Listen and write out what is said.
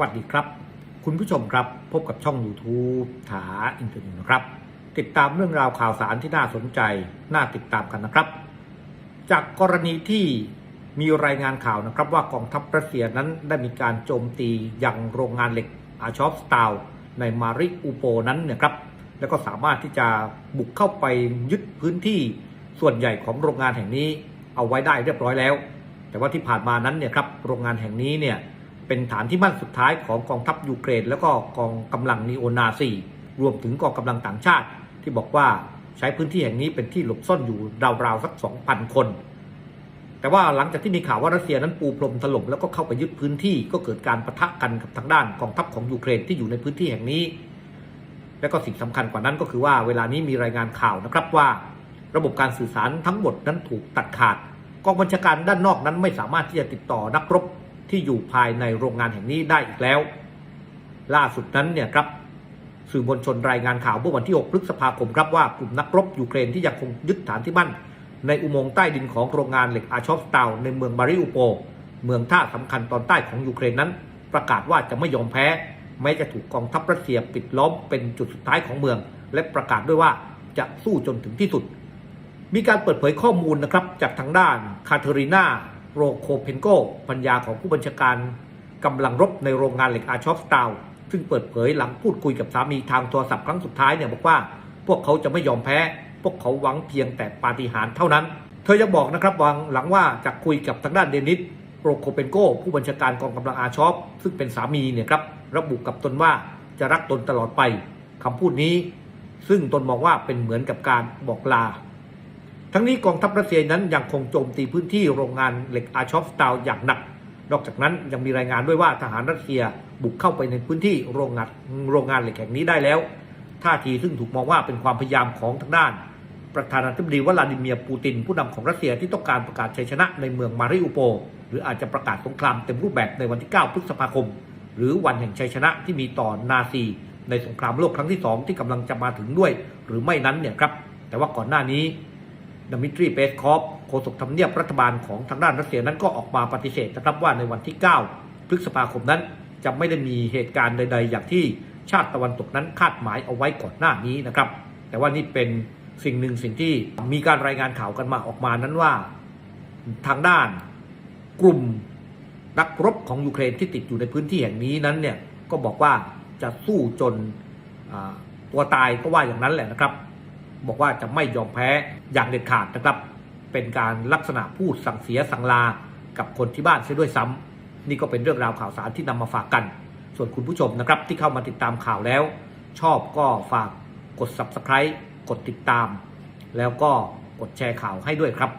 วัสดีครับ คุณผู้ชมครับพบกับช่อง YouTube ถาอินเทอร์เน็ตนะครับ ติดตามเรื่องราวข่าวสารที่น่าสนใจ น่าติดตามกันนะครับ จากกรณีที่มีรายงานข่าวนะครับว่ากองทัพรัสเซียนั้นได้มีการโจมตียังโรงงานเหล็กอาชอฟสตาลในมาริอูโปนั้นเนี่ยครับ แล้วก็สามารถที่จะบุกเข้าไปยึดพื้นที่ส่วนใหญ่ของโรงงานแห่งนี้เอาไว้ได้เรียบร้อยแล้ว แต่ว่าที่ผ่านมานั้นเนี่ยครับโรงงานแห่งนี้เนี่ย เป็นฐานที่มั่นสุดท้ายของกองทัพยูเครน แล้วก็กองกำลังนีโอนาซีรวมถึงกองกำลังต่างชาติ ที่บอกว่าใช้พื้นที่แห่งนี้เป็นที่หลบซ่อนอยู่ราวๆสัก2,000 คน แต่ว่าหลังจากที่มีข่าวว่ารัสเซียนั้นปูพรมถล่มแล้วก็เข้าไปยึดพื้นที่ก็เกิดการประทะกันกับทางด้านกองทัพของยูเครนที่อยู่ในพื้นที่แห่งนี้ และก็สิ่งสำคัญกว่านั้นก็คือว่าเวลานี้มีรายงานข่าวนะครับว่า ระบบการสื่อสารทั้งหมดนั้นถูกตัดขาดกองบัญชาการด้านนอกนั้นไม่สามารถที่จะติดต่อนักรบ ที่อยู่ภายในโรงงานแห่งนี้ได้อีกแล้ว ล่าสุดนั้นเนี่ยครับสื่อมวลชนรายงานข่าวเมื่อวันที่ 6 พฤษภาคมครับว่ากลุ่มนักรบยูเครนที่ยังคงยึดฐานที่มั่น ในอุโมงค์ใต้ดินของโรงงานเหล็กอาชอฟสตาลในเมืองมาริอูโป เมืองท่าสำคัญตอนใต้ของยูเครนนั้น ประกาศว่าจะไม่ยอมแพ้แม้จะถูกกองทัพรัสเซียปิดล้อมเป็นจุดสุดท้ายของเมือง และประกาศด้วยว่าจะสู้จนถึงที่สุด มีการเปิดเผยข้อมูลนะครับจากทางด้านคาเทอรีนา โรโคเพนโกปัญญาของผู้บัญชาการกำลังรบในโรงงานเหล็กอาชอฟสตาลซึ่งเปิดเผยหลังพูดคุยกับสามีทางโทรศัพท์ครั้งสุดท้ายเนี่ยบอกว่า พวกเขาจะไม่ยอมแพ้ พวกเขาหวังเพียงแต่ปาฏิหาริย์เท่านั้น เธอยังบอกนะครับวังหลังว่าจะคุยกับทางด้านเดนิสโรโคเปนโกผู้บัญชาการกองกำลังอาชอฟซึ่งเป็นสามีเนี่ยครับระบุกับตนว่าจะรักตนตลอดไปคำพูดนี้ ซึ่งตนมองว่าเป็นเหมือนกับการบอกลา ทั้งนี้กองทัพรัสเซียนั้นยังคงโจมตีพื้นที่โรงงานเหล็กอาชอฟสตาลอย่างหนัก นอกจากนั้นยังมีรายงานด้วยว่าทหารรัสเซียบุกเข้าไปในพื้นที่โรงงานโรงงานเหล็กแห่งนี้ได้แล้ว ท่าทีซึ่งถูกมองว่าเป็นความพยายามของทางด้าน ประธานาธิบดีวลาดิเมียร์ปูติน ผู้นำของรัสเซียที่ต้องการประกาศชัยชนะในเมืองมาริอูโป หรืออาจจะประกาศสงครามเต็มรูปแบบในวันที่ 9 พฤษภาคม หรือวันแห่งชัยชนะที่มีต่อนาซี ในสงครามโลกครั้งที่ 2 ที่กำลังจะมาถึงด้วย หรือไม่นั้นเนี่ยครับแต่ว่าก่อนหน้านี้ ดมิทรีเปสคอฟโฆษกทำเนียบรัฐบาลของทางด้านรัสเซียนั้นก็ออกมาปฏิเสธนะครับว่าในวันที่ 9 พฤษภาคมนั้น จะไม่ได้มีเหตุการณ์ใด ๆ อย่างที่ชาติตะวันตกนั้นคาดหมายเอาไว้ก่อนหน้านี้นะครับ แต่ว่านี่เป็นสิ่งหนึ่งสิ่งที่มีการรายงานข่าวกันมาออกมานั้นว่า ทางด้านกลุ่มนักรบของยูเครนที่ติดอยู่ในพื้นที่แห่งนี้นั้นเนี่ยก็บอกว่าจะสู้จนตัวตายก็ว่าอย่างนั้นแหละนะครับ บอกว่าจะไม่ยอมแพ้อย่างเด็ดขาดนะครับ เป็นการลักษณะพูดสั่งเสียสั่งลากับคนที่บ้านเสียด้วยซ้ำนี่ก็เป็นเรื่องราวข่าวสารที่นำมาฝากกัน ส่วนคุณผู้ชมนะครับที่เข้ามาติดตามข่าวแล้ว ชอบก็ฝากกด subscribe กดติดตาม แล้วก็กดแชร์ข่าวให้ด้วยครับ